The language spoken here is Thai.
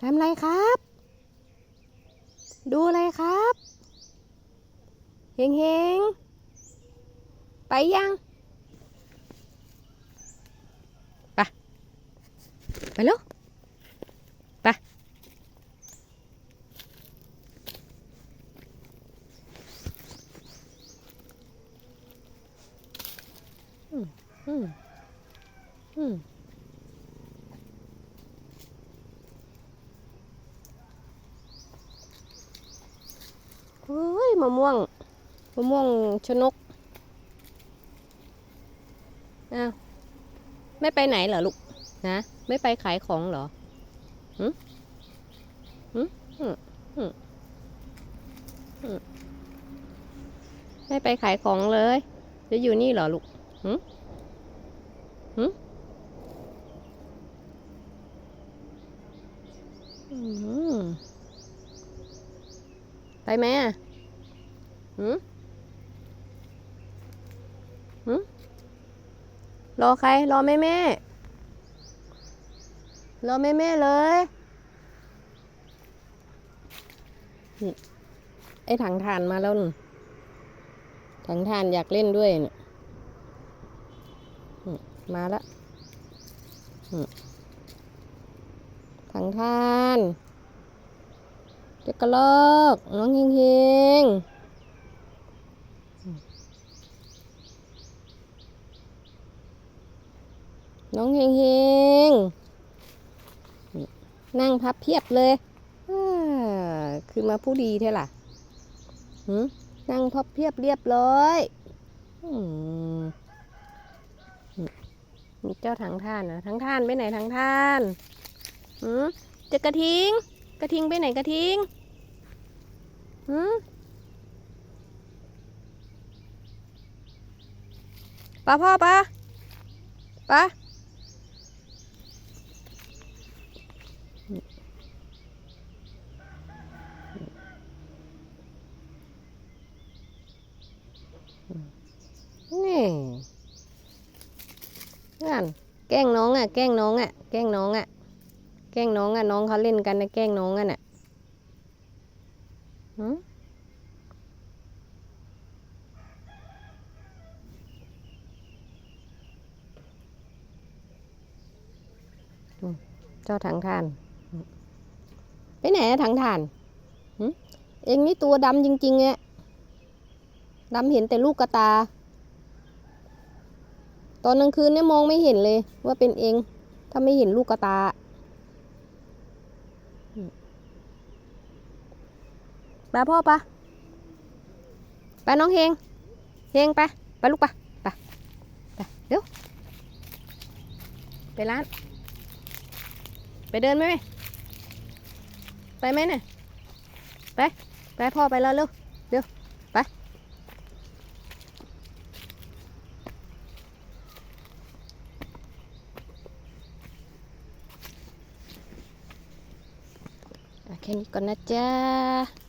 ทำอะไรครับ ดูอะไรครับเฮงเฮงไปยังไปไปล้วไปอืมอืมอืม เฮ้ย มะม่วงมะม่วงชนกอ้าวไม่ไปไหนเหรอลูกนะไม่ไปขายของเหรอหืมหืมหืมหืมไม่ไปขายของเลย จะอยู่นี่เหรอลูกหืมหืมไปไหมอะ หืมหืมรอใคร รอแม่แม่ รอแม่แม่เลยนี่ไอ้ถังถ่านมาแล้วนี่ถังถ่านอยากเล่นด้วยเนี่ยมาแล้วถังถ่านเด็กกระลอกน้องเฮงเฮงอืม น้องเฮงเฮงนั่งพับเพียบเลยคือมาผู้ดีเท่าล่ะหืนั่งพับเพียบเรียบร้อยมีเจ้าถังท่านนะถังท่านไปไหนถังท่านหืจะกระทิง กระทิงไปไหนกระทิงหืปลาพ่อปลาปลา นี่นั่นแกล้งน้องอะ แกล้งน้องอะ แกล้งน้องอะ แกล้งน้องอะ น้องเขาเล่นกันนะแกล้งน้องอะน่ะหืมอืมเจ้าถังถ่าน ไปไหนอะถังถ่านเองนี่ตัวดำจริงๆอะดำเห็นแต่ลูกกระตา ตอนกลางคืนเนี่ยมองไม่เห็นเลยว่าเป็นเอง ถ้าไม่เห็นลูกกระตา ไปพ่อปะไปน้องเฮง เฮงไป ไปลูกปะไปไปเร็วไปร้าน ไปเดินไหม ไปไหมเนี่ยไป ไปพ่อไปแล้วเร็วเร็วไป แค่นี้ก่อนนะจ๊ะ